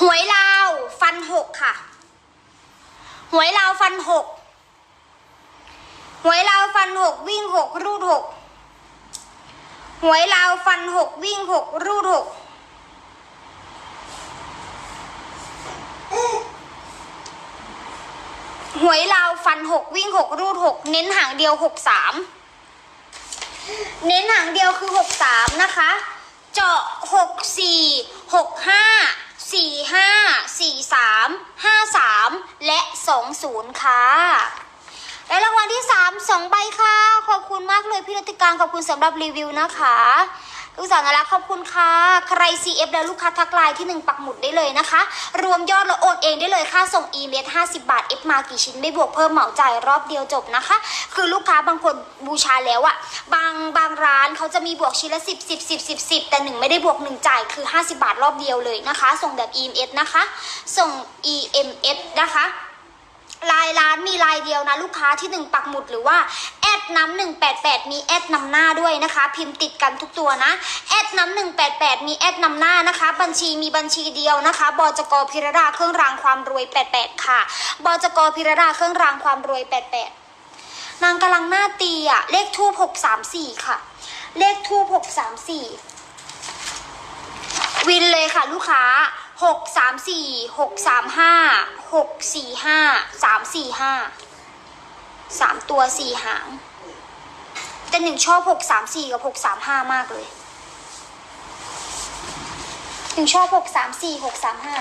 หวยลาวฟันหกค่ะ หวยลาวฟันหกหวยลาวฟันหกวิ่งหกรูดหกหวยลาวฟันหกวิ่งหกรูดหกหวยลาวฟันหกวิ่งหกรูดหกเน้นหางเดียวหกสามเน้นหางเดียวคือหกสามนะคะ เจาะหกสี่หกห้า 3 5 3 และ 20 ค่ะ และรางวัลที่ 3 2 ใบค่ะ ขอบคุณมากเลยพี่รัติการขอบคุณสำหรับรีวิวนะคะ ลูกสาวนารักขอบคุณค่ะ ใคร CF แล้วลูกค้าทักไลน์ที่หนึ่งปักหมุดได้เลยนะคะ รวมยอดแล้วโอนเองได้เลยค่าส่งอีเมล50 บาท F มากี่ชิ้นไม่บวกเพิ่มเหมาจ่ายรอบเดียวจบนะคะ คือลูกค้าบางคนบูชาแล้วอะบางบางร้านเขาจะมีบวกชิ้นละ 10 10 10 10 10แต่หนึ่งไม่ได้บวกหนึ่งจ่ายคือ 50 บาทรอบเดียวเลยนะคะ ส่งแบบ EMS นะคะ ส่ง EMS นะคะ ลายร้านมีลาย เดียวนะลูกค้าที่หนึ่งปักหมุดหรือว่าแอดน้ำหนึ่งแปดแปดมีแอดนำหน้าด้วยนะคะ พิมพ์ติดกันทุกตัวนะแอดน้ำหนึ่งแปดแปดมีแอดนำหน้านะคะ บัญชีมีบัญชีเดียวนะคะบจกพิรดาเครื่องรางความรวยแปดแปดค่ะบจกพิรดาเครื่องรางความรวยแปดแปดนางกำลังหน้าตีอะเลขทูบหกสามสี่ค่ะ เลขทูบหกสามสี่วินเลยค่ะลูกค้า หกสามสี่หกสามห้าหกสี่ห้าสามสี่ห้าสามตัวสี่หาง แต่หนึ่งชอบหกสามสี่กับหกสามห้ามากเลยหนึ่งชอบหกสามสี่หกสามห้า